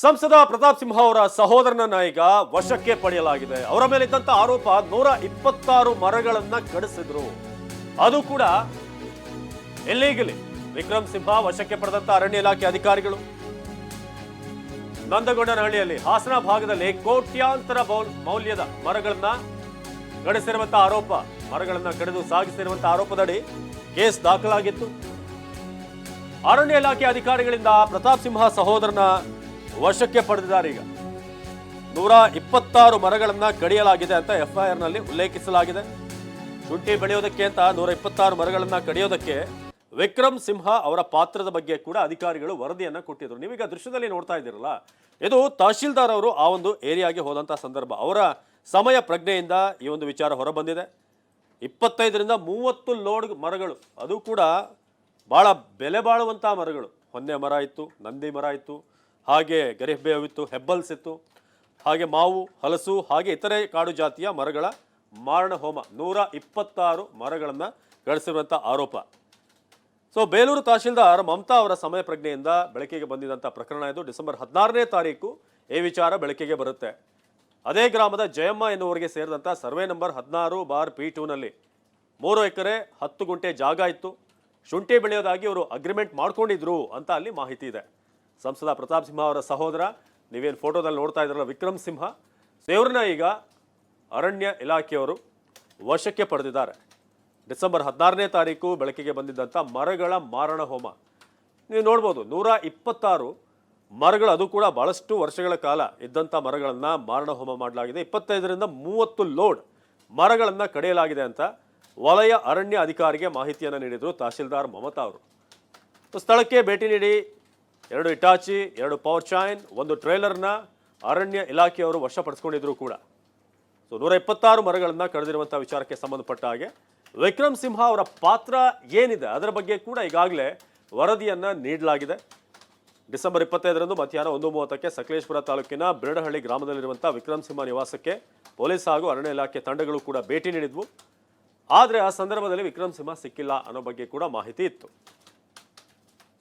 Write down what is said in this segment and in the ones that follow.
ಸಂಸದ ಪ್ರತಾಪ್ ಸಿಂಹ ಅವರ ಸಹೋದರನ ಈಗ ವಶಕ್ಕೆ ಪಡೆಯಲಾಗಿದೆ. ಅವರ ಮೇಲಿದ್ದಂಥ ಆರೋಪ ನೂರ ಇಪ್ಪತ್ತಾರು ಮರಗಳನ್ನ ಕಡಿಸಿದ್ರು. ಅದು ಕೂಡ ಎಲ್ಲಿಗಲಿ ವಿಕ್ರಮ್ ಸಿಂಹ ವಶಕ್ಕೆ ಪಡೆದಂತ ಅರಣ್ಯ ಇಲಾಖೆ ಅಧಿಕಾರಿಗಳು. ನಂದಗೊಂಡನಹಳ್ಳಿಯಲ್ಲಿ ಹಾಸನ ಭಾಗದಲ್ಲಿ ಕೋಟ್ಯಾಂತರ ಮೌಲ್ಯದ ಮರಗಳನ್ನ ಕಡಿಸಿರುವಂತ ಆರೋಪ, ಮರಗಳನ್ನ ಕಡಿದು ಸಾಗಿಸಿರುವಂತ ಆರೋಪದಡಿ ಕೇಸ್ ದಾಖಲಾಗಿತ್ತು. ಅರಣ್ಯ ಇಲಾಖೆ ಅಧಿಕಾರಿಗಳಿಂದ ಪ್ರತಾಪ್ ಸಿಂಹ ಸಹೋದರನ ವಶಕ್ಕೆ ಪಡೆದಿದ್ದಾರೆ ಈಗ. ನೂರ ಇಪ್ಪತ್ತಾರು ಮರಗಳನ್ನ ಕಡಿಯಲಾಗಿದೆ ಅಂತ ಎಫ್ಐಆರ್ನಲ್ಲಿ ಉಲ್ಲೇಖಿಸಲಾಗಿದೆ. ಶುಂಠಿ ಬೆಳೆಯೋದಕ್ಕೆ ಅಂತ ನೂರ ಇಪ್ಪತ್ತಾರು ಮರಗಳನ್ನ ಕಡಿಯೋದಕ್ಕೆ ವಿಕ್ರಮ್ ಸಿಂಹ ಅವರ ಪಾತ್ರದ ಬಗ್ಗೆ ಕೂಡ ಅಧಿಕಾರಿಗಳು ವರದಿಯನ್ನ ಕೊಟ್ಟಿದ್ರು. ನೀವೀಗ ದೃಶ್ಯದಲ್ಲಿ ನೋಡ್ತಾ ಇದ್ದೀರಲ್ಲ, ಇದು ತಹಶೀಲ್ದಾರ್ ಅವರು ಆ ಒಂದು ಏರಿಯಾಗೆ ಹೋದಂತ ಸಂದರ್ಭ. ಅವರ ಸಮಯ ಪ್ರಜ್ಞೆಯಿಂದ ಈ ಒಂದು ವಿಚಾರ ಹೊರಬಂದಿದೆ. ಇಪ್ಪತ್ತೈದರಿಂದ ಮೂವತ್ತು ಲೋಡ್ ಮರಗಳು, ಅದು ಕೂಡ ಭಾಳ ಬೆಲೆ ಬಾಳುವಂಥ ಮರಗಳು. ಹೊನ್ನೆ ಮರ ಇತ್ತು, ನಂದಿ ಮರ ಇತ್ತು ಹಾಗೆ ಗರಿಬೇವು ಇತ್ತು ಹೆಬ್ಬಲ್ಸ್ ಇತ್ತು ಹಾಗೆ ಮಾವು, ಹಲಸು, ಹಾಗೆ ಇತರೆ ಕಾಡು ಜಾತಿಯ ಮರಗಳ ಮಾರಣ ಹೋಮ. ನೂರ ಇಪ್ಪತ್ತಾರು ಮರಗಳನ್ನು ಗಳಿಸಿರುವಂಥ ಆರೋಪ. ಸೊ ಬೇಲೂರು ತಹಶೀಲ್ದಾರ್ ಮಮತಾ ಅವರ ಸಮಯ ಪ್ರಜ್ಞೆಯಿಂದ ಬೆಳಕಿಗೆ ಬಂದಿದ್ದಂಥ ಪ್ರಕರಣ ಇದು. ಡಿಸೆಂಬರ್ ಹದಿನಾರನೇ ತಾರೀಕು ಈ ವಿಚಾರ ಬೆಳಕಿಗೆ ಬರುತ್ತೆ. ಅದೇ ಗ್ರಾಮದ ಜಯಮ್ಮ ಎನ್ನುವರಿಗೆ ಸೇರಿದಂಥ ಸರ್ವೆ ನಂಬರ್ ಹದಿನಾರು ಬಾರ್ ಪಿ ಟೂನಲ್ಲಿ ಮೂರು ಎಕರೆ ಹತ್ತು ಗುಂಟೆ ಜಾಗ ಇತ್ತು. ಶುಂಠಿ ಬೆಳೆಯೋದಾಗಿ ಅವರು ಅಗ್ರಿಮೆಂಟ್ ಮಾಡ್ಕೊಂಡಿದ್ರು ಅಂತ ಅಲ್ಲಿ ಮಾಹಿತಿ ಇದೆ. ಸಂಸದ ಪ್ರತಾಪ್ ಸಿಂಹ ಅವರ ಸಹೋದರ, ನೀವೇನು ಫೋಟೋದಲ್ಲಿ ನೋಡ್ತಾ ಇದ್ರಲ್ಲ ವಿಕ್ರಮ್ ಸಿಂಹ ಇವ್ರನ್ನ ಈಗ ಅರಣ್ಯ ಇಲಾಖೆಯವರು ವಶಕ್ಕೆ ಪಡೆದಿದ್ದಾರೆ. ಡಿಸೆಂಬರ್ ಹದಿನಾರನೇ ತಾರೀಕು ಬೆಳಕಿಗೆ ಬಂದಿದ್ದಂಥ ಮರಗಳ ಮಾರಣ ಹೋಮ. ನೀವು ನೋಡ್ಬೋದು, ನೂರ ಇಪ್ಪತ್ತಾರು ಮರಗಳು, ಅದು ಕೂಡ ಬಹಳಷ್ಟು ವರ್ಷಗಳ ಕಾಲ ಇದ್ದಂಥ ಮರಗಳನ್ನು ಮಾರಣ ಹೋಮ ಮಾಡಲಾಗಿದೆ. ಇಪ್ಪತ್ತೈದರಿಂದ ಮೂವತ್ತು ಲೋಡ್ ಮರಗಳನ್ನು ಕಡಿಯಲಾಗಿದೆ ಅಂತ ವಲಯ ಅರಣ್ಯ ಅಧಿಕಾರಿಗೆ ಮಾಹಿತಿಯನ್ನು ನೀಡಿದರು ತಹಸೀಲ್ದಾರ್ ಮಮತಾ ಅವರು. ಸ್ಥಳಕ್ಕೆ ಭೇಟಿ ನೀಡಿ ಎರಡು ಇಟಾಚಿ, ಎರಡು ಪವರ್ ಚೈನ್ ಒಂದು ಟ್ರೇಲರ್ನ ಅರಣ್ಯ ಇಲಾಖೆಯವರು ವಶಪಡಿಸ್ಕೊಂಡಿದ್ರು ಕೂಡ. ಸೊ ನೂರ ಇಪ್ಪತ್ತಾರು ಮರಗಳನ್ನು ಕಳೆದಿರುವಂಥ ವಿಚಾರಕ್ಕೆ ಸಂಬಂಧಪಟ್ಟ ಹಾಗೆ ವಿಕ್ರಮ್ ಸಿಂಹ ಅವರ ಪಾತ್ರ ಏನಿದೆ ಅದರ ಬಗ್ಗೆ ಕೂಡ ಈಗಾಗಲೇ ವರದಿಯನ್ನ ನೀಡಲಾಗಿದೆ. ಡಿಸೆಂಬರ್ ಇಪ್ಪತ್ತೈದರಂದು ಮಧ್ಯಾಹ್ನ ಒಂದು ಮೂವತ್ತಕ್ಕೆ ಸಕಲೇಶ್ಪುರ ತಾಲೂಕಿನ ಬಿರಡಹಳ್ಳಿ ಗ್ರಾಮದಲ್ಲಿರುವಂಥ ವಿಕ್ರಮ್ ಸಿಂಹ ನಿವಾಸಕ್ಕೆ ಪೊಲೀಸ್ ಹಾಗೂ ಅರಣ್ಯ ಇಲಾಖೆ ತಂಡಗಳು ಕೂಡ ಭೇಟಿ ನೀಡಿದ್ವು. ಆದರೆ ಆ ಸಂದರ್ಭದಲ್ಲಿ ವಿಕ್ರಮ್ ಸಿಂಹ ಸಿಕ್ಕಿಲ್ಲ ಅನ್ನೋ ಬಗ್ಗೆ ಕೂಡ ಮಾಹಿತಿ ಇತ್ತು.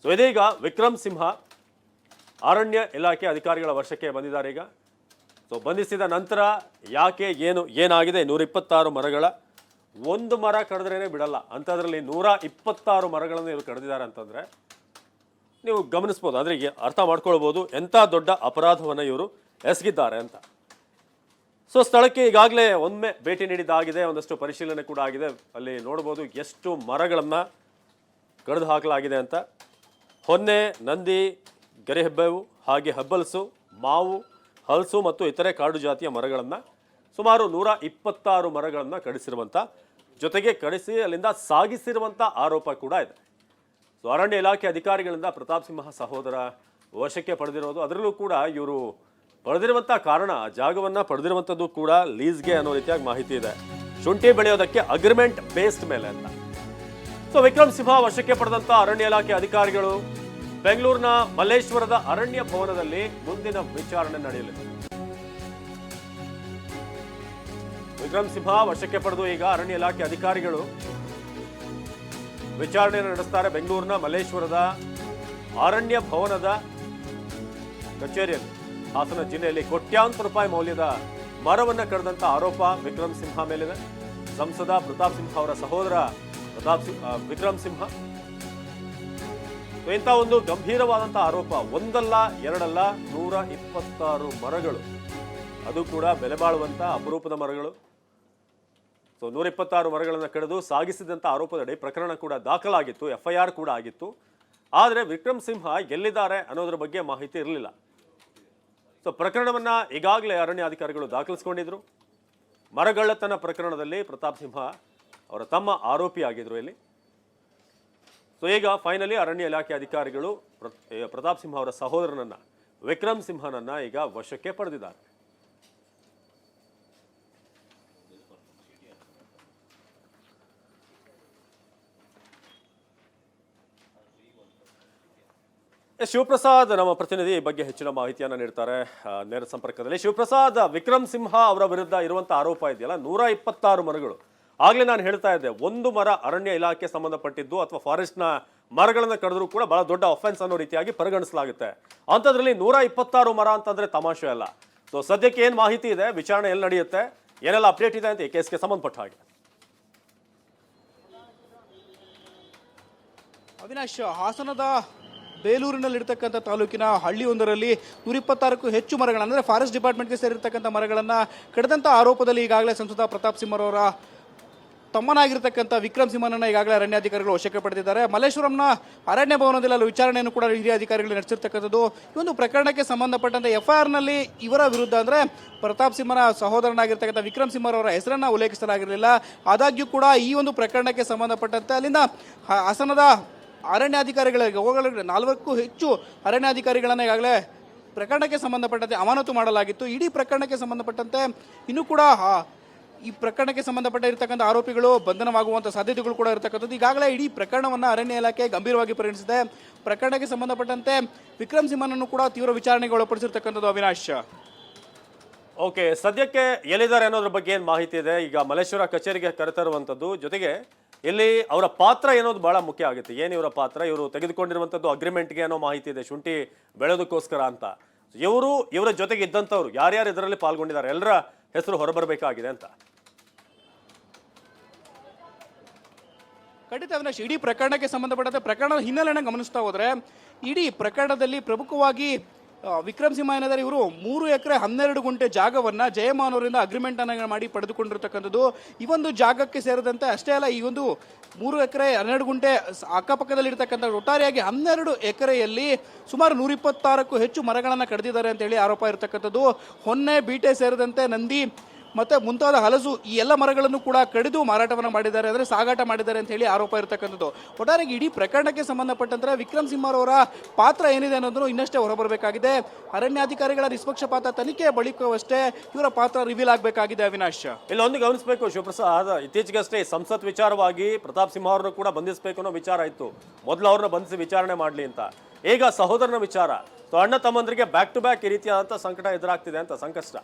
ಸೊ ಇದೀಗ ವಿಕ್ರಮ್ ಸಿಂಹ ಅರಣ್ಯ ಇಲಾಖೆ ಅಧಿಕಾರಿಗಳ ವರ್ಷಕ್ಕೆ ಬಂದಿದ್ದಾರೆ ಈಗ. ಸೊ ಬಂಧಿಸಿದ ನಂತರ ಯಾಕೆ ಏನು, ಏನಾಗಿದೆ? ನೂರ ಇಪ್ಪತ್ತಾರು ಮರಗಳ, ಒಂದು ಮರ ಕಡಿದ್ರೇ ಬಿಡಲ್ಲ. ಅಂಥದ್ರಲ್ಲಿ ನೂರ ಇಪ್ಪತ್ತಾರು ಮರಗಳನ್ನು ಇವರು ಕಡಿದಿದ್ದಾರೆ ಅಂತಂದರೆ ನೀವು ಗಮನಿಸ್ಬೋದು. ಅಂದರೆ ಈಗ ಅರ್ಥ ಮಾಡ್ಕೊಳ್ಬೋದು. ಎಂಥ ದೊಡ್ಡ ಅಪರಾಧವನ್ನು ಇವರು ಎಸಗಿದ್ದಾರೆ ಅಂತ. ಸೊ ಸ್ಥಳಕ್ಕೆ ಈಗಾಗಲೇ ಒಮ್ಮೆ ಭೇಟಿ ನೀಡಿದ್ದಾಗಿದೆ. ಒಂದಷ್ಟು ಪರಿಶೀಲನೆ ಕೂಡ ಆಗಿದೆ. ಅಲ್ಲಿ ನೋಡ್ಬೋದು ಎಷ್ಟು ಮರಗಳನ್ನು ಕಡಿದು ಹಾಕಲಾಗಿದೆ ಅಂತ. ಹೊನ್ನೆ, ನಂದಿ, ಗರಿಹೆಬ್ಬೆವು ಹಾಗೆ ಹಬ್ಬಲಸು, ಮಾವು, ಹಲಸು ಮತ್ತು ಇತರೆ ಕಾಡು ಜಾತಿಯ ಮರಗಳನ್ನು ಸುಮಾರು ನೂರ ಇಪ್ಪತ್ತಾರು ಮರಗಳನ್ನು ಕಡಿಸಿರುವಂಥ ಜೊತೆಗೆ ಕಡಿಸಿ ಅಲ್ಲಿಂದ ಸಾಗಿಸಿರುವಂಥ ಆರೋಪ ಕೂಡ ಇದೆ. ಸೊ, ಅರಣ್ಯ ಇಲಾಖೆ ಅಧಿಕಾರಿಗಳಿಂದ ಪ್ರತಾಪ್ ಸಿಂಹ ಸಹೋದರ ವಶಕ್ಕೆ ಪಡೆದಿರೋದು, ಅದರಲ್ಲೂ ಕೂಡ ಇವರು ಪಡೆದಿರುವಂಥ ಕಾರಣ, ಜಾಗವನ್ನು ಪಡೆದಿರುವಂಥದ್ದು ಕೂಡ ಲೀಸ್ಗೆ ಅನ್ನೋ ರೀತಿಯಾಗಿ ಮಾಹಿತಿ ಇದೆ. ಶುಂಠಿ ಬೆಳೆಯೋದಕ್ಕೆ ಅಗ್ರಿಮೆಂಟ್ ಬೇಸ್ಡ್ ಮೇಲೆ ಅಂತ. ಸೊ ವಿಕ್ರಮ್ ಸಿಂಹ ವಶಕ್ಕೆ ಪಡೆದಂತ ಅರಣ್ಯ ಇಲಾಖೆ ಅಧಿಕಾರಿಗಳು ಬೆಂಗಳೂರಿನ ಮಲ್ಲೇಶ್ವರದ ಅರಣ್ಯ ಭವನದಲ್ಲಿ ಮುಂದಿನ ವಿಚಾರಣೆ ನಡೆಯಲಿದೆ. ವಿಕ್ರಮ್ ಸಿಂಹ ವಶಕ್ಕೆ ಪಡೆದು ಈಗ ಅರಣ್ಯ ಇಲಾಖೆ ಅಧಿಕಾರಿಗಳು ವಿಚಾರಣೆಯನ್ನು ನಡೆಸ್ತಾರೆ ಬೆಂಗಳೂರಿನ ಮಲ್ಲೇಶ್ವರದ ಅರಣ್ಯ ಭವನದ ಕಚೇರಿಯಲ್ಲಿ. ಹಾಸನ ಜಿಲ್ಲೆಯಲ್ಲಿ ಕೋಟ್ಯಾಂತರ ರೂಪಾಯಿ ಮೌಲ್ಯದ ಮರವನ್ನು ಕಳೆದಂತ ಆರೋಪ ವಿಕ್ರಮ್ ಸಿಂಹ ಮೇಲಿದೆ. ಸಂಸದ ಪ್ರತಾಪ್ ಸಿಂಹ ಅವರ ಸಹೋದರ ಪ್ರತಾಪ್ ವಿಕ್ರಮ್ ಸಿಂಹ. ಇಂಥ ಒಂದು ಗಂಭೀರವಾದಂಥ ಆರೋಪ, ಒಂದಲ್ಲ, ಎರಡಲ್ಲ, ನೂರ ಇಪ್ಪತ್ತಾರು ಮರಗಳು. ಅದು ಕೂಡ ಬೆಲೆ ಬಾಳುವಂಥ ಅಪರೂಪದ ಮರಗಳು. ಸೊ ನೂರ ಇಪ್ಪತ್ತಾರು ಮರಗಳನ್ನು ಕಡಿದು ಸಾಗಿಸಿದಂಥ ಆರೋಪದಡಿ ಪ್ರಕರಣ ಕೂಡ ದಾಖಲಾಗಿತ್ತು ಎಫ್ ಐ ಆರ್ ಕೂಡ ಆಗಿತ್ತು. ಆದರೆ ವಿಕ್ರಮ್ ಸಿಂಹ ಎಲ್ಲಿದ್ದಾರೆ ಅನ್ನೋದ್ರ ಬಗ್ಗೆ ಮಾಹಿತಿ ಇರಲಿಲ್ಲ. ಸೊ ಪ್ರಕರಣವನ್ನ ಈಗಾಗಲೇ ಅರಣ್ಯ ಅಧಿಕಾರಿಗಳು ದಾಖಲಿಸಿಕೊಂಡಿದ್ರು. ಮರಗಳ್ಳತನ ಪ್ರಕರಣದಲ್ಲಿ ಪ್ರತಾಪ್ ಸಿಂಹ ಅವರ ತಮ್ಮ ಆರೋಪಿಯಾಗಿದ್ರು ಇಲ್ಲಿ. ಸೊ ಈಗ ಫೈನಲಿ ಅರಣ್ಯ ಇಲಾಖೆ ಅಧಿಕಾರಿಗಳು ಪ್ರತಾಪ್ ಸಿಂಹ ಅವರ ಸಹೋದರನನ್ನ, ವಿಕ್ರಮ್ ಸಿಂಹನನ್ನ ಈಗ ವಶಕ್ಕೆ ಪಡೆದಿದ್ದಾರೆ. ಶಿವಪ್ರಸಾದ್ ನಮ್ಮ ಪ್ರತಿನಿಧಿ ಈ ಬಗ್ಗೆ ಹೆಚ್ಚಿನ ಮಾಹಿತಿಯನ್ನು ನೀಡ್ತಾರೆ. ನೇರ ಸಂಪರ್ಕದಲ್ಲಿ ಶಿವಪ್ರಸಾದ್, ವಿಕ್ರಮ್ ಸಿಂಹ ಅವರ ವಿರುದ್ಧ ಇರುವಂತಹ ಆರೋಪ ಇದೆಯಲ್ಲ, ನೂರ ಇಪ್ಪತ್ತಾರು ಮರಗಳು. ಆಗ್ಲೇ ನಾನು ಹೇಳ್ತಾ ಇದ್ದೆ, ಒಂದು ಮರ ಅರಣ್ಯ ಇಲಾಖೆ ಸಂಬಂಧಪಟ್ಟಿದ್ದು ಅಥವಾ ಫಾರೆಸ್ಟ್ನ ಮರಗಳನ್ನು ಕಡಿದ್ರು ಕೂಡ ಬಹಳ ದೊಡ್ಡ ಅಫೆನ್ಸ್ ಅನ್ನೋ ರೀತಿಯಾಗಿ ಪರಿಗಣಿಸಲಾಗುತ್ತೆ. ಅಂಥದ್ರಲ್ಲಿ ನೂರ ಇಪ್ಪತ್ತಾರು ಮರ ಅಂತಂದ್ರೆ ತಮಾಷೆ ಅಲ್ಲ. ಸೊ ಸದ್ಯಕ್ಕೆ ಏನು ಮಾಹಿತಿ ಇದೆ? ವಿಚಾರಣೆ ಎಲ್ಲಿ ನಡೆಯುತ್ತೆ? ಏನೆಲ್ಲ ಅಪ್ಡೇಟ್ ಇದೆ ಅಂತ ಈ ಕೇಸ್ಗೆ ಸಂಬಂಧಪಟ್ಟ ಹಾಗೆ. ಅವಿನಾಶ್, ಹಾಸನದ ಬೇಲೂರಿನಲ್ಲಿರ್ತಕ್ಕಂಥ ತಾಲೂಕಿನ ಹಳ್ಳಿಯೊಂದರಲ್ಲಿ ನೂರಿಪ್ಪತ್ತಾರಕ್ಕೂ ಹೆಚ್ಚು ಮರಗಳನ್ನು, ಅಂದರೆ ಫಾರೆಸ್ಟ್ ಡಿಪಾರ್ಟ್ಮೆಂಟ್ಗೆ ಸೇರಿರ್ತಕ್ಕಂಥ ಮರಗಳನ್ನು ಕಡಿದಂಥ ಆರೋಪದಲ್ಲಿ ಈಗಾಗಲೇ ಸಂಸದ ಪ್ರತಾಪ್ ಸಿಂಹರವರ ತಮ್ಮನಾಗಿರ್ತಕ್ಕಂಥ ವಿಕ್ರಮ್ ಸಿಂಹನನ್ನ ಈಗಾಗಲೇ ಅರಣ್ಯಾಧಿಕಾರಿಗಳು ವಶಕ್ಕೆ ಪಡೆದಿದ್ದಾರೆ. ಮಲ್ಲೇಶ್ವರಂನ ಅರಣ್ಯ ಭವನದಲ್ಲಿ ಅಲ್ಲಿ ವಿಚಾರಣೆಯನ್ನು ಕೂಡ ಹಿರಿಯ ಅಧಿಕಾರಿಗಳು ನಡೆಸಿರ್ತಕ್ಕಂಥದ್ದು. ಈ ಒಂದು ಪ್ರಕರಣಕ್ಕೆ ಸಂಬಂಧಪಟ್ಟಂತೆ ಎಫ್ಐಆರ್ನಲ್ಲಿ ಇವರ ವಿರುದ್ಧ ಅಂದರೆ ಪ್ರತಾಪ್ ಸಿಂಹನ ಸಹೋದರನಾಗಿರ್ತಕ್ಕಂಥ ವಿಕ್ರಮ್ ಸಿಂಹರವರ ಹೆಸರನ್ನ ಉಲ್ಲೇಖಿಸಲಾಗಿರಲಿಲ್ಲ. ಆದಾಗ್ಯೂ ಕೂಡ ಈ ಒಂದು ಪ್ರಕರಣಕ್ಕೆ ಸಂಬಂಧಪಟ್ಟಂತೆ ಅಲ್ಲಿಂದ ಹಾಸನದ ಅರಣ್ಯಾಧಿಕಾರಿಗಳಿಗೆ ಹೋಗಲು ನಾಲ್ವಕ್ಕೂ ಹೆಚ್ಚು ಅರಣ್ಯಾಧಿಕಾರಿಗಳನ್ನು ಈಗಾಗಲೇ ಪ್ರಕರಣಕ್ಕೆ ಸಂಬಂಧಪಟ್ಟಂತೆ ಅಮಾನತು ಮಾಡಲಾಗಿತ್ತು. ಇಡೀ ಪ್ರಕರಣಕ್ಕೆ ಸಂಬಂಧಪಟ್ಟಂತೆ ಇನ್ನೂ ಕೂಡ ಈ ಪ್ರಕರಣಕ್ಕೆ ಸಂಬಂಧಪಟ್ಟ ಇರತಕ್ಕಂಥ ಆರೋಪಿಗಳು ಬಂಧನವಾಗುವಂಥ ಸಾಧ್ಯತೆಗಳು ಕೂಡ ಇರತಕ್ಕಂಥದ್ದು. ಈಗಾಗಲೇ ಇಡೀ ಪ್ರಕರಣವನ್ನು ಅರಣ್ಯ ಇಲಾಖೆ ಗಂಭೀರವಾಗಿ ಪರಿಗಣಿಸಿದೆ. ಪ್ರಕರಣಕ್ಕೆ ಸಂಬಂಧಪಟ್ಟಂತೆ ವಿಕ್ರಮ್ ಸಿಂಹನನ್ನು ಕೂಡ ತೀವ್ರ ವಿಚಾರಣೆಗೆ ಒಳಪಡಿಸಿರ್ತಕ್ಕಂಥದ್ದು ಅವಿನಾಶ್. ಓಕೆ, ಸದ್ಯಕ್ಕೆ ಎಲ್ಲಿದ್ದಾರೆ ಅನ್ನೋದ್ರ ಬಗ್ಗೆ ಏನು ಮಾಹಿತಿ ಇದೆ? ಈಗ ಮಲೇಶ್ವರ ಕಚೇರಿಗೆ ಕರೆತರುವಂಥದ್ದು. ಜೊತೆಗೆ ಇಲ್ಲಿ ಅವರ ಪಾತ್ರ ಏನೋದು ಬಹಳ ಮುಖ್ಯ ಆಗುತ್ತೆ. ಏನು ಇವರ ಪಾತ್ರ? ಇವರು ತೆಗೆದುಕೊಂಡಿರುವಂಥದ್ದು ಅಗ್ರಿಮೆಂಟ್ಗೆ ಅನ್ನೋ ಮಾಹಿತಿ ಇದೆ, ಶುಂಠಿ ಬೆಳೆಯೋದಕ್ಕೋಸ್ಕರ ಅಂತ. ಇವರು, ಇವರ ಜೊತೆಗೆ ಇದ್ದಂಥವ್ರು, ಯಾರ್ಯಾರು ಇದರಲ್ಲಿ ಪಾಲ್ಗೊಂಡಿದ್ದಾರೆ? ಎಲ್ಲರ ಹೆಸರು ಹೊರಬರಬೇಕಾಗಿದೆ ಅಂತ. ಖಂಡಿತ ಅವಿನಾಶ್, ಇಡೀ ಪ್ರಕರಣಕ್ಕೆ ಸಂಬಂಧಪಟ್ಟಂತೆ ಪ್ರಕರಣದ ಹಿನ್ನೆಲೆಯನ್ನು ಗಮನಿಸ್ತಾ ಹೋದ್ರೆ, ಇಡೀ ಪ್ರಕರಣದಲ್ಲಿ ಪ್ರಮುಖವಾಗಿ ವಿಕ್ರಮ್ ಸಿಂಹ ಏನಾದರೆ ಇವರು ಮೂರು ಎಕರೆ ಹನ್ನೆರಡು ಗುಂಟೆ ಜಾಗವನ್ನ ಜಯಮಾನ್ ಅವರಿಂದ ಅಗ್ರಿಮೆಂಟ್ ಅನ್ನ ಮಾಡಿ ಪಡೆದುಕೊಂಡಿರ್ತಕ್ಕಂಥದ್ದು. ಈ ಒಂದು ಜಾಗಕ್ಕೆ ಸೇರಿದಂತೆ ಅಷ್ಟೇ ಅಲ್ಲ, ಈ ಒಂದು ಮೂರು ಎಕರೆ ಹನ್ನೆರಡು ಗುಂಟೆ ಅಕ್ಕಪಕ್ಕದಲ್ಲಿರ್ತಕ್ಕಂಥ ಒಟ್ಟಾರೆಯಾಗಿ ಹನ್ನೆರಡು ಎಕರೆಯಲ್ಲಿ ಸುಮಾರು ನೂರಿಪ್ಪತ್ತಾರಕ್ಕೂ ಹೆಚ್ಚು ಮರಗಳನ್ನು ಕಡಿದಿದ್ದಾರೆ ಅಂತ ಹೇಳಿ ಆರೋಪ ಇರತಕ್ಕಂಥದ್ದು. ಹೊನ್ನೆ ಬೀಟೆ ಸೇರಿದಂತೆ ನಂದಿ ಮತ್ತೆ ಮುಂತಾದ ಹಲಸು ಈ ಎಲ್ಲ ಮರಗಳನ್ನು ಕೂಡ ಕಡಿದು ಮಾರಾಟವನ್ನು ಮಾಡಿದ್ದಾರೆ. ಅಂದ್ರೆ ಸಾಗಾಟ ಮಾಡಿದ್ದಾರೆ ಅಂತ ಹೇಳಿ ಆರೋಪ ಇರತಕ್ಕಂಥದ್ದು. ಒಟ್ಟಾರೆಗೆ ಇಡೀ ಪ್ರಕರಣಕ್ಕೆ ಸಂಬಂಧಪಟ್ಟಂತೆ ವಿಕ್ರಮ್ ಸಿಂಹರವರ ಪಾತ್ರ ಏನಿದೆ ಅನ್ನೋದನ್ನು ಇನ್ನಷ್ಟೇ ಹೊರಬರಬೇಕಾಗಿದೆ. ಅರಣ್ಯಾಧಿಕಾರಿಗಳ ನಿಷ್ಪಕ್ಷಪಾತ ತನಿಖೆ ಬಳಿಕವಷ್ಟೇ ಇವರ ಪಾತ್ರ ರಿವೀಲ್ ಆಗಬೇಕಾಗಿದೆ ಅವಿನಾಶ್. ಇಲ್ಲೊಂದು ಗಮನಿಸಬೇಕು. ಶಿವಪ್ರಸಾದ್, ಇತ್ತೀಚೆಗಷ್ಟೇ ಸಂಸತ್ ವಿಚಾರವಾಗಿ ಪ್ರತಾಪ್ ಸಿಂಹ ಅವ್ರನ್ನ ಕೂಡ ಬಂಧಿಸಬೇಕು ಅನ್ನೋ ವಿಚಾರ ಇತ್ತು. ಮೊದಲು ಅವ್ರನ್ನ ಬಂಧಿಸಿ ವಿಚಾರಣೆ ಮಾಡಲಿ ಅಂತ. ಈಗ ಸಹೋದರನ ವಿಚಾರ. ಸೊ, ಅಣ್ಣ ತಮ್ಮಂದ್ರಿಗೆ ಬ್ಯಾಕ್ ಟು ಬ್ಯಾಕ್ ಈ ರೀತಿಯಾದಂಥ ಸಂಕಟ ಎದುರಾಗ್ತಿದೆ ಅಂತ ಸಂಕಷ್ಟ.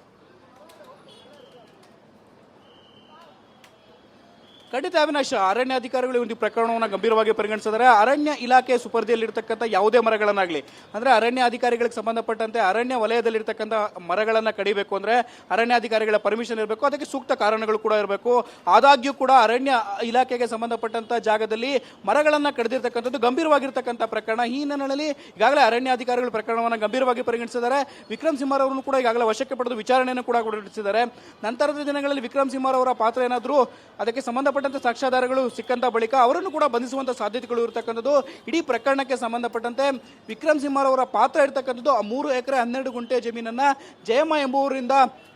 ಖಂಡಿತ ಅವಿನಾಶ್, ಅರಣ್ಯಾಧಿಕಾರಿಗಳು ಒಂದು ಪ್ರಕರಣವನ್ನು ಗಂಭೀರವಾಗಿ ಪರಿಗಣಿಸಿದರೆ ಅರಣ್ಯ ಇಲಾಖೆ ಸುಪರ್ದಿಯಲ್ಲಿರ್ತಕ್ಕಂಥ ಯಾವುದೇ ಮರಗಳನ್ನಾಗಲಿ, ಅಂದರೆ ಅರಣ್ಯ ಅಧಿಕಾರಿಗಳಿಗೆ ಸಂಬಂಧಪಟ್ಟಂತೆ ಅರಣ್ಯ ವಲಯದಲ್ಲಿರ್ತಕ್ಕಂಥ ಮರಗಳನ್ನು ಕಡಿಬೇಕು ಅಂದರೆ ಅರಣ್ಯಾಧಿಕಾರಿಗಳ ಪರ್ಮಿಷನ್ ಇರಬೇಕು, ಅದಕ್ಕೆ ಸೂಕ್ತ ಕಾರಣಗಳು ಕೂಡ ಇರಬೇಕು. ಆದಾಗ್ಯೂ ಕೂಡ ಅರಣ್ಯ ಇಲಾಖೆಗೆ ಸಂಬಂಧಪಟ್ಟಂಥ ಜಾಗದಲ್ಲಿ ಮರಗಳನ್ನು ಕಡಿದಿರ್ತಕ್ಕಂಥದ್ದು ಗಂಭೀರವಾಗಿರ್ತಕ್ಕಂಥ ಪ್ರಕರಣ. ಈ ಹಿನ್ನೆಲೆಯಲ್ಲಿ ಈಗಾಗಲೇ ಅರಣ್ಯಾಧಿಕಾರಿಗಳು ಪ್ರಕರಣವನ್ನು ಗಂಭೀರವಾಗಿ ಪರಿಗಣಿಸಿದ್ದಾರೆ. ವಿಕ್ರಮ್ ಸಿಂಹರವರನ್ನು ಕೂಡ ಈಗಾಗಲೇ ವಶಕ್ಕೆ ಪಡೆದು ವಿಚಾರಣೆಯನ್ನು ಕೂಡ ನಡೆಸಿದ್ದಾರೆ ನಂತರದ ದಿನಗಳಲ್ಲಿ ವಿಕ್ರಮ್ ಸಿಂಹರವರ ಪಾತ್ರ ಏನಾದರೂ ಅದಕ್ಕೆ ಸಂಬಂಧಪಟ್ಟಂತೆ ಸಾಕ್ಷ್ಯಾಧಾರಗಳು ಸಿಕ್ಕಂತ ಬಳಿಕ ಅವರನ್ನು ಕೂಡ ಬಂಧಿಸುವಂತ ಸಾಧ್ಯತೆಗಳು ಇರತಕ್ಕಂಥದ್ದು. ಇಡೀ ಪ್ರಕರಣಕ್ಕೆ ಸಂಬಂಧಪಟ್ಟಂತೆ ವಿಕ್ರಮ್ ಸಿಂಹರವರ ಪಾತ್ರ ಇರತಕ್ಕಂಥದ್ದು. ಆ ಮೂರು ಎಕರೆ ಹನ್ನೆರಡು ಗುಂಟೆ ಜಮೀನನ್ನ ಜಯಮ್ಮ ಎಂಬುವರಿಂದ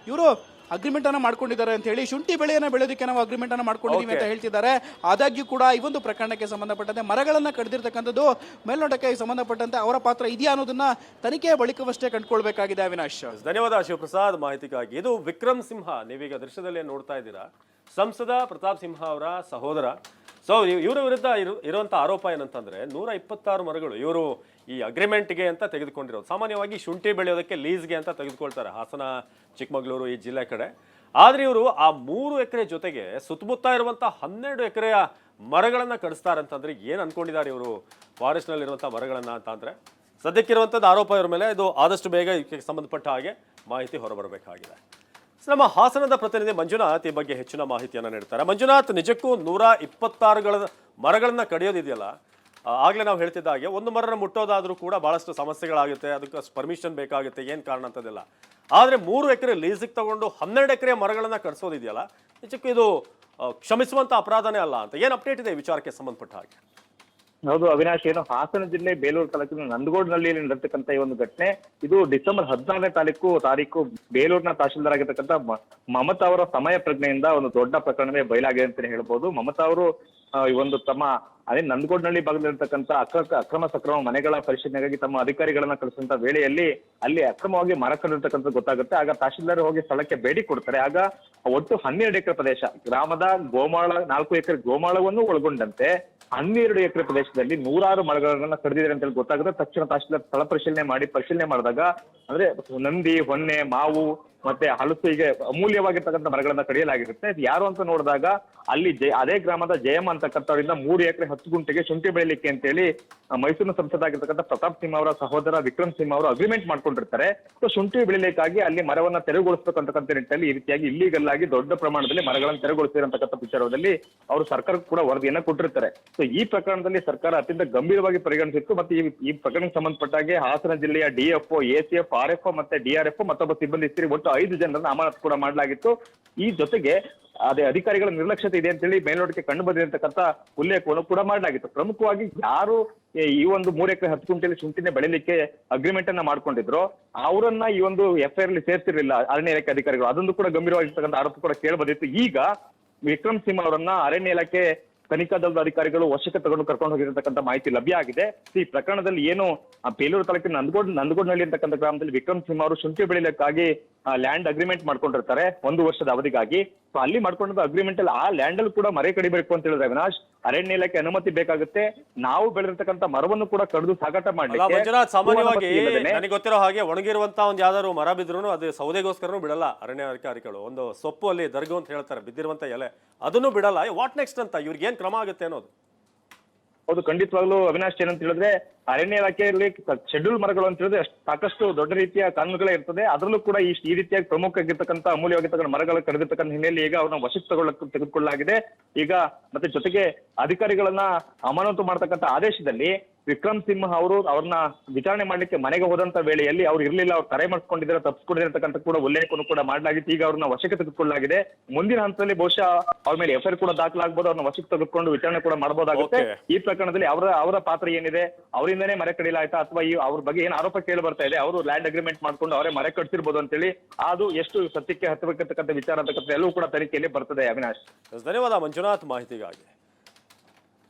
ಇವರು ಅಗ್ರಿಮೆಂಟ್ ಅನ್ನ ಮಾಡ್ಕೊಂಡಿದ್ದಾರೆ ಅಂತ ಹೇಳಿ ಶುಂಠಿ ಬೆಳೆಯನ್ನ ಬೆಳೆಯೋದಕ್ಕೆ ನಾವು ಅಗ್ರಿಮೆಂಟ್ ಅನ್ನ ಮಾಡ್ಕೊಂಡಿದ್ದೀವಿ ಅಂತ ಹೇಳ್ತಿದ್ದಾರೆ. ಆದಾಗ್ಯೂ ಕೂಡ ಈ ಒಂದು ಪ್ರಕರಣಕ್ಕೆ ಸಂಬಂಧಪಟ್ಟಂತೆ ಮರಗಳನ್ನ ಕಡಿದಿರ್ತಕ್ಕಂಥದ್ದು ಮೇಲ್ನೋಟಕ್ಕೆ ಸಂಬಂಧಪಟ್ಟಂತೆ ಅವರ ಪಾತ್ರ ಇದೆಯಾ ಅನ್ನೋದನ್ನ ತನಿಖೆಯ ಬಳಿಕವಷ್ಟೇ ಕಂಡುಕೊಳ್ಬೇಕಾಗಿದೆ ಅವಿನಾಶ್. ಧನ್ಯವಾದ ಶಿವಪ್ರಸಾದ್. ಮಾಹಿತಿಗಾಗಿ ಇದು ವಿಕ್ರಮ್ ಸಿಂಹ. ನೀವೀಗ ದೃಶ್ಯದಲ್ಲಿ ನೋಡ್ತಾ ಇದ್ದೀರಾ. ಸಂಸದ ಪ್ರತಾಪ್ ಸಿಂಹ ಅವರ ಸಹೋದರ. ಸೊ ಇವರ ವಿರುದ್ಧ ಇರು ಇರುವಂಥ ಆರೋಪ ಏನಂತಂದ್ರೆ, ನೂರ ಇಪ್ಪತ್ತಾರು ಮರಗಳು ಇವರು ಈ ಅಗ್ರಿಮೆಂಟ್ಗೆ ಅಂತ ತೆಗೆದುಕೊಂಡಿರೋದು. ಸಾಮಾನ್ಯವಾಗಿ ಶುಂಠಿ ಬೆಳೆಯೋದಕ್ಕೆ ಲೀಸ್ಗೆ ಅಂತ ತೆಗೆದುಕೊಳ್ತಾರೆ, ಹಾಸನ, ಚಿಕ್ಕಮಗಳೂರು, ಈ ಜಿಲ್ಲೆ ಕಡೆ. ಆದ್ರೆ ಇವರು ಆ ಮೂರು ಎಕರೆ ಜೊತೆಗೆ ಸುತ್ತಮುತ್ತ ಇರುವಂಥ ಹನ್ನೆರಡು ಎಕರೆಯ ಮರಗಳನ್ನು ಕಡಿಸ್ತಾರೆ ಅಂತಂದ್ರೆ ಏನು ಅನ್ಕೊಂಡಿದ್ದಾರೆ ಇವರು ಫಾರೆಸ್ಟ್ನಲ್ಲಿರುವಂಥ ಮರಗಳನ್ನು ಅಂತ ಅಂದರೆ? ಸದ್ಯಕ್ಕಿರುವಂಥದ್ದು ಆರೋಪ ಇವ್ರ ಮೇಲೆ. ಇದು ಆದಷ್ಟು ಬೇಗ ಇದಕ್ಕೆ ಸಂಬಂಧಪಟ್ಟ ಹಾಗೆ ಮಾಹಿತಿ ಹೊರಬರಬೇಕಾಗಿದೆ. ನಮ್ಮ ಹಾಸನದ ಪ್ರತಿನಿಧಿ ಮಂಜುನಾಥ್ ಈ ಬಗ್ಗೆ ಹೆಚ್ಚಿನ ಮಾಹಿತಿಯನ್ನು ನೀಡ್ತಾರೆ. ಮಂಜುನಾಥ್, ನಿಜಕ್ಕೂ ನೂರ ಇಪ್ಪತ್ತಾರುಗಳ ಮರಗಳನ್ನು ಕಡಿಯೋದಿದೆಯಲ್ಲ ಆಗಲೇ ನಾವು ಹೇಳ್ತಿದ್ದ ಹಾಗೆ ಒಂದು ಮರನ ಮುಟ್ಟೋದಾದರೂ ಕೂಡ ಬಹಳಷ್ಟು ಸಮಸ್ಯೆಗಳಾಗುತ್ತೆ, ಅದಕ್ಕೆ ಪರ್ಮಿಷನ್ ಬೇಕಾಗುತ್ತೆ, ಏನು ಕಾರಣ ಅಂತದಿಲ್ಲ. ಆದ್ರೆ ಮೂರು ಎಕರೆ ಲೀಸಿಗೆ ತಗೊಂಡು ಹನ್ನೆರಡು ಎಕರೆ ಮರಗಳನ್ನು ಕಡಿಸೋದಿದೆಯಲ್ಲ, ನಿಜಕ್ಕೂ ಇದು ಕ್ಷಮಿಸುವಂಥ ಅಪರಾಧನೇ ಅಲ್ಲ ಅಂತ. ಏನು ಅಪ್ಡೇಟ್ ಇದೆ ವಿಚಾರಕ್ಕೆ ಸಂಬಂಧಪಟ್ಟ ಹಾಗೆ? ಹೌದು, ಅವಿನಾಶ್, ಏನು ಹಾಸನ ಜಿಲ್ಲೆ ಬೇಲೂರು ತಾಲೂಕಿನ ನಂದಗೋಡ್ನಲ್ಲಿ ನಡೆತಕ್ಕಂತ ಈ ಒಂದು ಘಟನೆ, ಇದು ಡಿಸೆಂಬರ್ ಹದಿನಾರನೇ ತಾರೀಕು ತಾರೀಕು ಬೇಲೂರಿನ ತಹಶೀಲ್ದಾರ್ ಆಗಿರ್ತಕ್ಕಂಥ ಮಮತಾ ಅವರ ಸಮಯ ಪ್ರಜ್ಞೆಯಿಂದ ಒಂದು ದೊಡ್ಡ ಪ್ರಕರಣವೇ ಬಯಲಾಗಿದೆ ಅಂತಾನೆ ಹೇಳ್ಬೋದು. ಮಮತಾ ಅವರು ಈ ಒಂದು ತಮ್ಮ, ಅದೇ ನಂದಗೋಡ್ನಳ್ಳಿ ಭಾಗದಲ್ಲಿರ್ತಕ್ಕಂಥ ಅಕ್ರ, ಅಕ್ರಮ ಸಕ್ರಮ ಮನೆಗಳ ಪರಿಶೀಲನೆಗಾಗಿ ತಮ್ಮ ಅಧಿಕಾರಿಗಳನ್ನ ಕಳಿಸಿದಂತ ವೇಳೆಯಲ್ಲಿ ಅಲ್ಲಿ ಅಕ್ರಮವಾಗಿ ಮರ ಕಂಡಿರ್ತಕ್ಕಂಥ ಗೊತ್ತಾಗುತ್ತೆ. ಆಗ ತಹಶೀಲ್ದಾರ್ ಹೋಗಿ ಸ್ಥಳಕ್ಕೆ ಭೇಟಿ ಕೊಡ್ತಾರೆ. ಆಗ ಒಟ್ಟು ಹನ್ನೆರಡು ಎಕರೆ ಪ್ರದೇಶ, ಗ್ರಾಮದ ಗೋಮಾಳ, ನಾಲ್ಕು ಎಕರೆ ಗೋಮಾಳವನ್ನು ಒಳಗೊಂಡಂತೆ ಹನ್ನೆರಡು ಎಕರೆ ಪ್ರದೇಶದಲ್ಲಿ ನೂರಾರು ಮರಗಳನ್ನ ಕಡಿದಿದ್ದಾರೆ ಅಂತ ಹೇಳಿ ಗೊತ್ತಾಗುತ್ತೆ. ತಕ್ಷಣ ತಹಶೀಲ್ದಾರ್ ಸ್ಥಳ ಪರಿಶೀಲನೆ ಮಾಡಿ, ಪರಿಶೀಲನೆ ಮಾಡಿದಾಗ, ಅಂದ್ರೆ ನಂದಿ, ಹೊನ್ನೆ, ಮಾವು ಮತ್ತೆ ಹಲಸು ಹೀಗೆ ಅಮೂಲ್ಯವಾಗಿರ್ತಕ್ಕಂಥ ಮರಗಳನ್ನ ಕಡಿಯಲಾಗಿರುತ್ತೆ. ಇದು ಯಾರು ಅಂತ ನೋಡಿದಾಗ ಅಲ್ಲಿ ಜಯ ಅದೇ ಗ್ರಾಮದ ಜಯಮ್ಮ ಅಂತಕ್ಕಂಥವರಿಂದ ಮೂರು ಎಕರೆ ಹತ್ತು ಗುಂಟೆಗೆ ಶುಂಠಿ ಬೆಳಿಲಿಕ್ಕೆ ಅಂತೇಳಿ ಮೈಸೂರು ಮೈಸೂರಿನ ಸಂಸದಾಗಿರ್ತಕ್ಕಂಥ ಪ್ರತಾಪ್ ಸಿಂಹ ಅವರ ಸಹೋದರ ವಿಕ್ರಮ್ ಸಿಂಹ ಅವರು ಅಗ್ರಿಮೆಂಟ್ ಮಾಡ್ಕೊಂಡಿರ್ತಾರೆ. ಸೊ ಶುಂಠಿ ಬೆಳಿಲಿಕ್ಕಾಗಿ ಅಲ್ಲಿ ಮರವನ್ನ ತೆರವುಗೊಳಿಸಬೇಕಂತಕ್ಕಂಥ ನಿಟ್ಟಿನಲ್ಲಿ ಈ ರೀತಿಯಾಗಿ ಇಲ್ಲಿಗಲ್ಲಾಗಿ ದೊಡ್ಡ ಪ್ರಮಾಣದಲ್ಲಿ ಮರಗಳನ್ನು ತೆರವುಗೊಳಿಸಿರಂತಕ್ಕಂಥ ವಿಚಾರದಲ್ಲಿ ಅವರು ಸರ್ಕಾರಕ್ಕೂ ಕೂಡ ವರದಿಯನ್ನ ಕೊಟ್ಟಿರ್ತಾರೆ. ಸೊ ಈ ಪ್ರಕರಣದಲ್ಲಿ ಸರ್ಕಾರ ಅತ್ಯಂತ ಗಂಭೀರವಾಗಿ ಪರಿಗಣಿಸಿತ್ತು. ಮತ್ತೆ ಈ ಈ ಪ್ರಕರಣಕ್ಕೆ ಸಂಬಂಧಪಟ್ಟಾಗೆ ಹಾಸನ ಜಿಲ್ಲೆಯ ಡಿಎಫ್ಒ ಎಸಿಎಫ್ ಆರ್ ಎಫ್ ಮತ್ತೆ ಡಿಆರ್ಎಫ್ ಮತ್ತೊಬ್ಬ ಸಿಬ್ಬಂದಿ ಸೇರಿ ಒಟ್ಟು ಐದು ಜನರನ್ನ ಅಮಾನತು ಕೂಡ ಮಾಡಲಾಗಿತ್ತು. ಈ ಜೊತೆಗೆ ಅದೇ ಅಧಿಕಾರಿಗಳ ನಿರ್ಲಕ್ಷ್ಯತೆ ಇದೆ ಅಂತೇಳಿ ಮೇಲ್ನೋಟಕ್ಕೆ ಕಂಡು ಬಂದಿರತಕ್ಕಂತ ಉಲ್ಲೇಖವನ್ನು ಕೂಡ ಮಾಡಲಾಗಿತ್ತು. ಪ್ರಮುಖವಾಗಿ ಯಾರು ಈ- ಒಂದು ಮೂರು ಎಕರೆ ಹತ್ತು ಕುಂಟೆಲಿ ಶುಂಠಿನ ಬೆಳಿಲಿಕ್ಕೆ ಅಗ್ರಿಮೆಂಟ್ ಅನ್ನ ಮಾಡ್ಕೊಂಡಿದ್ರು. ಅವರನ್ನ ಈ ಒಂದು ಎಫ್ ಅಲ್ಲಿ ಸೇರ್ತಿರ್ಲಿಲ್ಲ ಅರಣ್ಯ ಇಲಾಖೆ ಅಧಿಕಾರಿಗಳು. ಅದೊಂದು ಕೂಡ ಗಂಭೀರವಾಗಿರ್ತಕ್ಕಂಥ ಆರೋಪ ಕೂಡ ಕೇಳಬಂದಿತ್ತು ಈಗ ವಿಕ್ರಮ್ ಸಿಂಹ ಅವರನ್ನ ಅರಣ್ಯ ಇಲಾಖೆ ತನಿಖಾ ದಳದ ಅಧಿಕಾರಿಗಳು ವಶಕ್ಕೆ ತಗೊಂಡು ಕರ್ಕೊಂಡು ಹೋಗಿರತಕ್ಕಂಥ ಮಾಹಿತಿ ಲಭ್ಯ ಆಗಿದೆ. ಈ ಪ್ರಕರಣದಲ್ಲಿ ಏನು ಬೇಲೂರು ತಾಲೂಕಿನ ನಂದಗೋಡ್ ನಂದಗೋಡ್ನಲ್ಲಿ ಇರ್ತಕ್ಕಂಥ ಗ್ರಾಮದಲ್ಲಿ ವಿಕ್ರಮ್ ಸಿಂಹ ಅವರು ಶುಂಠಿ ಬೆಳಿಲಿಕ್ಕಾಗಿ ಲ್ಯಾಂಡ್ ಅಗ್ರಿಮೆಂಟ್ ಮಾಡ್ಕೊಂಡಿರ್ತಾರೆ ಒಂದು ವರ್ಷದ ಅವಧಿಗಾಗಿ. ಸೊ ಅಲ್ಲಿ ಮಾಡ್ಕೊಂಡಿದ್ದ ಅಗ್ರಿಮೆಂಟ್ ಅಲ್ಲಿ ಆ ಲ್ಯಾಂಡ್ ಅಲ್ಲಿ ಕೂಡ ಮರೆ ಕಡಿಬೇಕು ಅಂತ ಹೇಳಿದ್ರೆ ಅವಿನಾಶ್ ಅರಣ್ಯ ಇಲಾಖೆ ಅನುಮತಿ ಬೇಕಾಗುತ್ತೆ. ನಾವು ಬೆಳೆದಿರ್ತಕ್ಕಂಥ ಮರವನ್ನು ಕೂಡ ಕಡಿದು ಸಾಗಾಟ ಮಾಡ್ಲಿಕ್ಕೆ ಸಾಮಾನ್ಯವಾಗಿ ನನಗೆ ಗೊತ್ತಿರೋ ಹಾಗೆ ಒಣಗಿರುವಂತ ಒಂದು ಯಾವ್ದಾದ್ರು ಮರ ಬಿದ್ರು ಅದು ಸೌದೆಗೋಸ್ಕರನೂ ಬಿಡಲ್ಲ ಅರಣ್ಯ ಅಧಿಕಾರಿಗಳು. ಒಂದು ಸೊಪ್ಪು ಅಲ್ಲಿ ದರ್ಗು ಅಂತ ಹೇಳ್ತಾರೆ ಬಿದ್ದಿರುವಂತ ಎಲೆ. ಅದನ್ನು ಬಿಡಲ್ಲ. ವಾಟ್ ನೆಕ್ಸ್ಟ್ ಅಂತ? ಇವ್ರಿಗೆ ಏನ್ ಕ್ರಮ ಆಗುತ್ತೆ ಅನ್ನೋದು. ಹೌದು, ಖಂಡಿತವಾಗ್ಲೂ ಅವಿನಾಶ್ ಏನಂತ ಹೇಳಿದ್ರೆ ಅರಣ್ಯ ಇಲಾಖೆಯಲ್ಲಿ ಶೆಡ್ಯೂಲ್ ಮರಗಳು ಅಂತ ಹೇಳಿದ್ರೆ ಸಾಕಷ್ಟು ದೊಡ್ಡ ರೀತಿಯ ಕಾನೂನುಗಳೇ ಇರ್ತದೆ. ಅದರಲ್ಲೂ ಕೂಡ ಈ ಈ ರೀತಿಯಾಗಿ ಪ್ರಮುಖ ಆಗಿರ್ತಕ್ಕಂಥ ಅಮೂಲ್ಯವಾಗಿರ್ತಕ್ಕಂಥ ಮರಗಳ ಕರೆದಿರ್ತಕ್ಕಂಥ ಹಿನ್ನೆಲೆಯಲ್ಲಿ ಈಗ ಅವ್ರನ್ನ ವಶಕ್ಕೆ ತಗೊಳ್ಳಕ್ಕೆ ತೆಗೆದುಕೊಳ್ಳಲಾಗಿದೆ. ಈಗ ಮತ್ತೆ ಜೊತೆಗೆ ಅಧಿಕಾರಿಗಳನ್ನ ಅಮಾನತು ಮಾಡ್ತಕ್ಕಂಥ ಆದೇಶದಲ್ಲಿ ವಿಕ್ರಮ್ ಸಿಂಹ ಅವರು ಅವ್ರನ್ನ ವಿಚಾರಣೆ ಮಾಡ್ಲಿಕ್ಕೆ ಮನೆಗೆ ಹೋದಂತ ವೇಳೆಯಲ್ಲಿ ಅವ್ರು ಇರ್ಲಿಲ್ಲ ಅವ್ರು ಕರೆ ಮಾಡಿಸ್ಕೊಂಡಿದ್ದಾರೆ ತಪ್ಪಿಸ್ಕೊಂಡಿರ್ತಕ್ಕಂಥ ಕೂಡ ಉಲ್ಲೇಖವನ್ನು ಕೂಡ ಮಾಡಲಾಗಿತ್ತು. ಈಗ ಅವ್ರನ್ನ ವಶಕ್ಕೆ ತೆಗೆದುಕೊಳ್ಳಲಾಗಿದೆ. ಮುಂದಿನ ಹಂತದಲ್ಲಿ ಬಹುಶಃ ಅವ್ರ ಮೇಲೆ ಎಫ್ಐಆರ್ ಕೂಡ ದಾಖಲಾಗಬಹುದು ಅವ್ರನ್ನ ವಶಕ್ಕೆ ತೆಗೆದುಕೊಂಡು ವಿಚಾರಣೆ ಕೂಡ ಮಾಡಬಹುದಾಗುತ್ತೆ ಈ ಪ್ರಕರಣದಲ್ಲಿ ಅವರ ಅವರ ಪಾತ್ರ ಏನಿದೆ? ಅವರಿಂದನೇ ಮರೆ ಕಡಿಲಾಯ್ತಾ? ಅಥವಾ ಈ ಅವ್ರ ಬಗ್ಗೆ ಏನು ಆರೋಪ ಕೇಳಿ ಬರ್ತಾ ಇದೆ? ಅವರು ಲ್ಯಾಂಡ್ ಅಗ್ರಿಮೆಂಟ್ ಮಾಡ್ಕೊಂಡು ಅವರೇ ಮರೆ ಕಟ್ಸಿರ್ಬೋದು ಅಂತೇಳಿ ಅದು ಎಷ್ಟು ಸತ್ಯಕ್ಕೆ ಹತ್ತಬೇಕಂತಕ್ಕಂಥ ವಿಚಾರ ಅಂತಕ್ಕಂಥ ಎಲ್ಲವೂ ಕೂಡ ತನಿಖೆಯಲ್ಲಿ ಬರ್ತದೆ ಅವಿನಾಶ್. ಧನ್ಯವಾದ ಮಂಜುನಾಥ್ ಮಾಹಿತಿಗಾಗಿ.